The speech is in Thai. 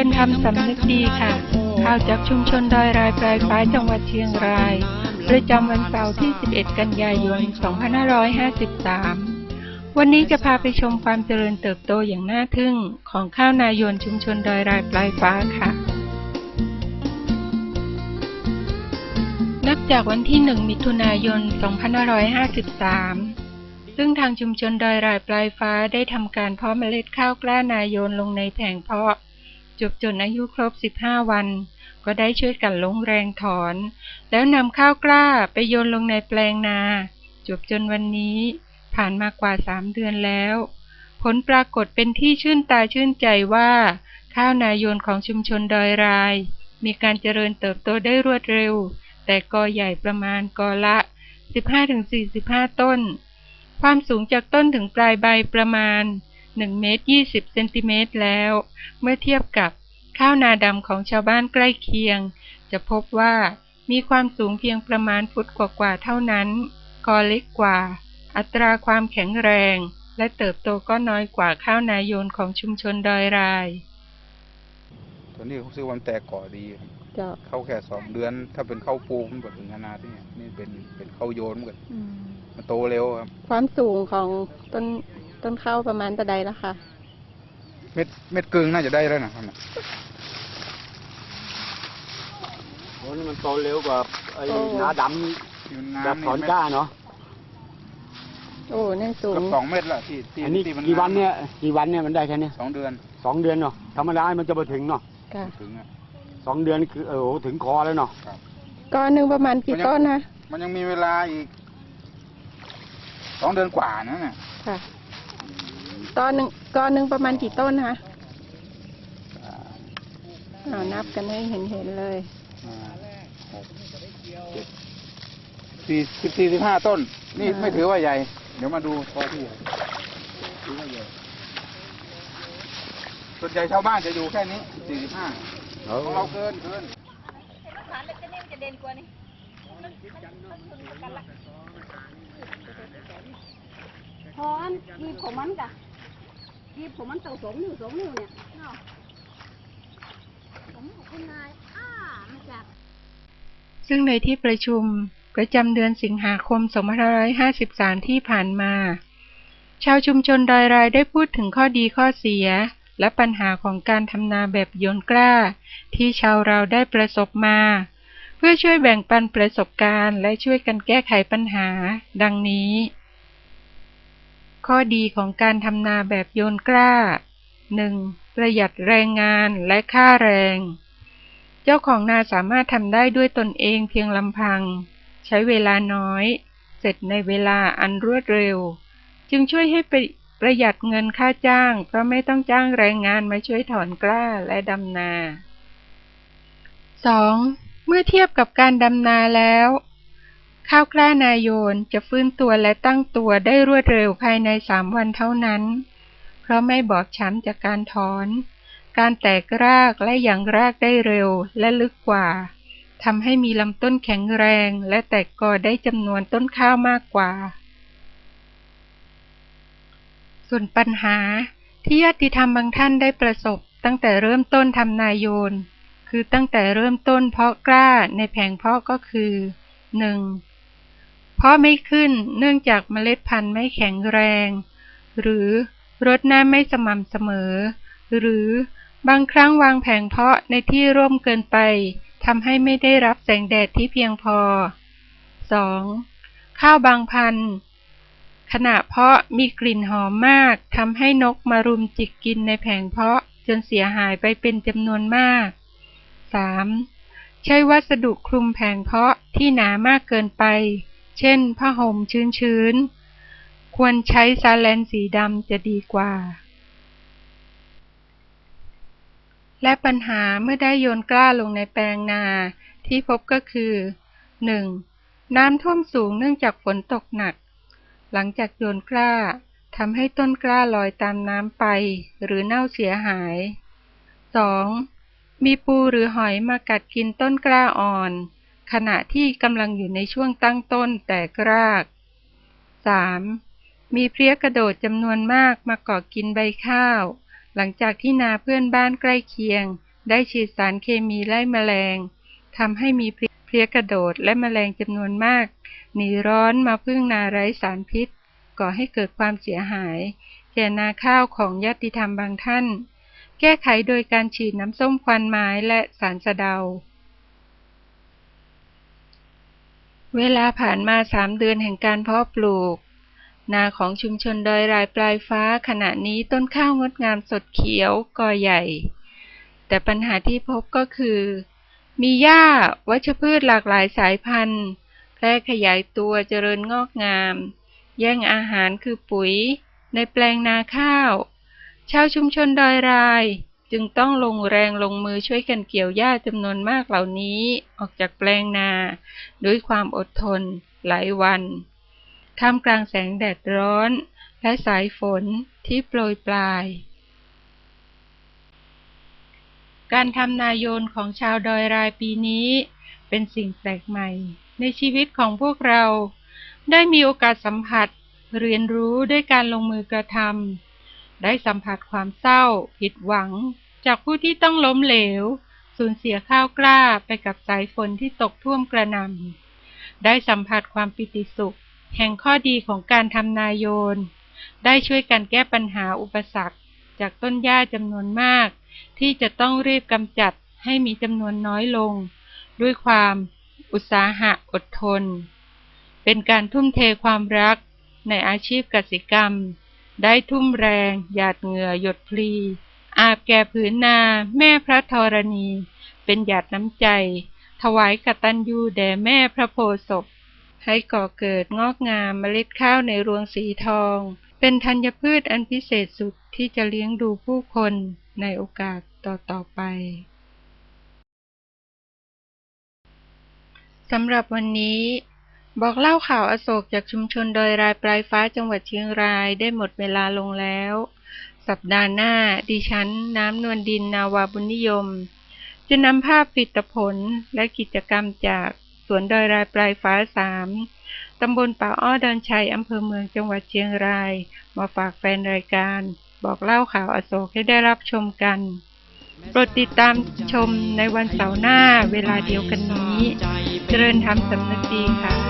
ริญธรรมสำนึกดีค่ะข่าวจากชุมชนดอยรายปลายฟ้าจังหวัดเชียงราย ประจำวันเสาร์ที่ 11 กันยายน 2553 วันนี้จะพาไปชมความเจริญเติบโตอย่างน่าทึ่งของข้าวนายนชุมชนดอยรายปลายฟ้าค่ะ นับจากวันที่ 1 มิถุนายน 2553ซึ่งทางชุมชนดอยรายปลายฟ้าได้ทำการเพาะเมล็ดข้าวกล้านายนลงในแผงเพาะ จบจนอายุครบ 15 วัน ก็ได้ช่วยกันลงแรงถอน แล้วนำข้าวกล้าไปโยนลงในแปลงนา จบจนวันนี้ผ่านมากว่า3เดือนแล้ว ผลปรากฏเป็นที่ชื่นตาชื่นใจว่า ข้าวนายนของชุมชนดอยราย มีการเจริญเติบโตได้รวดเร็ว แต่กอใหญ่ประมาณกอละ 15-45 ต้น ความสูงจากต้นถึงปลายใบประมาณ 1เมตร20เซนติเมตรแล้ว เมื่อเทียบกับข้าวนาดำของชาวบ้านใกล้เคียง จะพบว่ามีความสูงเพียงประมาณฟุตกว่าๆเท่านั้น กอเล็กกว่า อัตราความแข็งแรง และเติบโตก็น้อยกว่าข้าวนายนของชุมชนดอยราย ตัวนี้เขาซื้อวันแตกก่อดีครับเจ้าเข้าแค่สองเดือน ถ้าเป็นเข้าปลูกมันก็ถึงขนาดนี้นี่เป็นเป็นเข้าโยนมันก็มันโตเร็วครับ ความสูงของต้น ต้นข้าวประมาณตะใดแล้วค่ะ เม็ดเม็ดกึ่งน่าจะได้แล้วนะครับน่ะโอ้นี่มันโตเร็วกว่าไอ้โอ้ หนาดที่มันำงามแบบถอนกล้าเนาะโอ้นี่สูเกืง อบสองเม็ดละที่ที่อันนี้ที่มักี่วันงามเนี่ยกี่วันเนี่ยมันได้แค่เนี้ยสองเดือนสองเดือนเนาะธรรมดามันจะมาถึงเนาะค่ะ ถึงอะสองเดือนคือเออโหถึงคอแล้วเนาะกอหนึ่งประมาณกี่ต้นนะมันยังมีเวลาอีกสองเดือนกว่านั่นน่ะค่ะ ตอนหนึ่งกอหนึ่งประมาณกี่ต้นคะอ่านับกันให้เห็นเห็นๆเลยห้าหกเจ็ดสี่สิบสี่สิบห้าต้น นี่อ่าไม่ถือว่าใหญ่ เดี๋ยวมาดูพอที่ถือว่าใหญ่ส่วนใหญ่ชาวบ้านจะอยู่แค่นี้สี่สิบห้าเออของเราเกินเกินพออันกีบของมันกะ กีบของมันเต่าสองนิ้วสองนิ้วเนี่ยเนาะผมของคุณนายอ้ามาจาก ซึ่งในที่ประชุมประจำเดือนสิงหาคม 2553 ที่ผ่านมา ชาวชุมชนดอยรายได้พูดถึงข้อดีข้อเสีย และปัญหาของการทำนาแบบโยนกล้า ที่ชาวเราได้ประสบมา เพื่อช่วยแบ่งปันประสบการณ์ และช่วยกันแก้ไขปัญหา ดังนี้ ข้อดีของการทำนาแบบโยนกล้า 1. ประหยัดแรงงานและค่าแรง เจ้าของนาสามารถทำได้ด้วยตนเองเพียงลำพัง ใช้เวลาน้อย เสร็จในเวลาอันรวดเร็ว จึงช่วยให้ประประหยัดเงินค่าจ้าง เพราะไม่ต้องจ้างแรงงานมาช่วยถอนกล้าและดำนา 2. เมื่อเทียบกับการดำนาแล้ว ข้าวกล้านายโยนจะฟื้นตัวและตั้งตัวได้รวดเร็วภายใน3วันเท่านั้น เพราะไม่บอบช้ำจากการถอน การแตกรากและอย่างรากได้เร็วและลึกกว่าทำให้มีลำต้นแข็งแรงและแตกกอได้จำนวนต้นข้าวมากกว่า ส่วนปัญหาที่ญาติธรรมบางท่านได้ประสบตั้งแต่เริ่มต้นทำนายโยน คือตั้งแต่เริ่มต้นเพาะกล้าในแผงเพาะก็คือ 1. เพาะไม่ขึ้นเนื่องจากเมล็ดพันธุ์ไม่แข็งแรง หรือรดน้ำไม่สม่ำเสมอ หรือบางครั้งวางแผงเพาะในที่ร่มเกินไปทำให้ไม่ได้รับแสงแดดที่เพียงพอ 2. ข้าวบางพันธุ์ขณะเพาะมีกลิ่นหอมมากทำให้นกมารุมจิกกินในแผงเพาะจนเสียหายไปเป็นจำนวนมาก 3. ใช้วัสดุคลุมแผงเพาะที่หนามากเกินไป เช่น ผ้าห่มชื้นๆ ควรใช้ซาแลนสีดำจะดีกว่า และปัญหาเมื่อได้โยนกล้าลงในแปลงนาที่พบก็คือ 1. น้ำท่วมสูงเนื่องจากฝนตกหนัก หลังจากโยนกล้าทำให้ต้นกล้าลอยตามน้ำไป หรือเน่าเสียหาย 2. มีปูหรือหอยมากัดกินต้นกล้าอ่อน ขณะที่กำลังอยู่ในช่วงตั้งต้นแตกราก 3. มีเพลี้ยกระโดดจำนวนมากมาเกาะกินใบข้าว หลังจากที่นาเพื่อนบ้านใกล้เคียง ได้ฉีดสารเคมีไล่แมลงทำให้มีเพลี้ยกระโดดและแมลงจำนวนมากหนีร้อนมาพึ่งนาไร้สารพิษ ก่อให้เกิดความเสียหาย แก่นาข้าวของญาติธรรมบางท่าน แก้ไขโดยการฉีดน้ำส้มควันไม้และสารสะเดา เวลาผ่านมาสามเดือนแห่งการเพาะปลูก นาของชุมชนดอยรายปลายฟ้าขณะนี้ต้นข้าวงดงามสดเขียวกอใหญ่ แต่ปัญหาที่พบก็คือ มีหญ้าวัชพืชหลากหลายสายพันธุ์ แพร่ขยายตัวเจริญงอกงาม แย่งอาหารคือปุ๋ย ในแปลงนาข้าว ชาวชุมชนดอยราย จึงต้องลงแรงลงมือช่วยกันเกี่ยวหญ้าจำนวนมากเหล่านี้ออกจากแปลงนา ด้วยความอดทนหลายวันท่ามกลางแสงแดดร้อน และสายฝนที่โปรยปลาย การทำนายโยนของชาวดอยรายปีนี้ เป็นสิ่งแปลกใหม่ ในชีวิตของพวกเรา ได้มีโอกาสสัมผัส เรียนรู้ด้วยการลงมือกระทำ ได้สัมผัสความเศร้า ผิดหวัง จากผู้ที่ต้องล้มเหลว สูญเสียข้าวกล้าไปกับสายฝนที่ตกท่วมกระหน่ำได้สัมผัสความปิติสุข แห่งข้อดีของการทำนาโยน ได้ช่วยกันแก้ปัญหาอุปสรรค จากต้นหญ้าจำนวนมาก ที่จะต้องรีบกำจัดให้มีจำนวนน้อยลง ด้วยความอุตสาหะอดทน เป็นการทุ่มเทความรักในอาชีพกสิกรรม ได้ทุ่มแรง หยาดเหงื่อหยดพลี อาบแก่ผืนนา แม่พระธรณี เป็นหยาดน้ำใจ ถวายกตัญญูแด่แม่พระโพศพ ให้ก่อเกิดงอกงามเมล็ดข้าวในรวงสีทอง เป็นธัญพืชอันพิเศษสุดที่จะเลี้ยงดูผู้คนในโอกาสต่อๆไปสำหรับวันนี้ บอกเล่าข่าวอโศกจากชุมชนดอยรายปลายฟ้าจังหวัดเชียงรายได้หมดเวลาลงแล้ว สัปดาห์หน้า ดิฉัน น้ำนวลดินนาวาบุญนิยม จะนำภาพผลิตผลและกิจกรรมจากสวนดอยรายปลายฟ้าสามตำบลป่าอ้อดอนชัยอำเภอเมืองจังหวัดเชียงราย มาฝากแฟนรายการ บอกเล่าข่าวอโศกให้ได้รับชมกันโปรดติดตามชมในวันเสาร์หน้าเวลาเดียวกันนี้ เจริญธรรมสำนึกดีค่ะ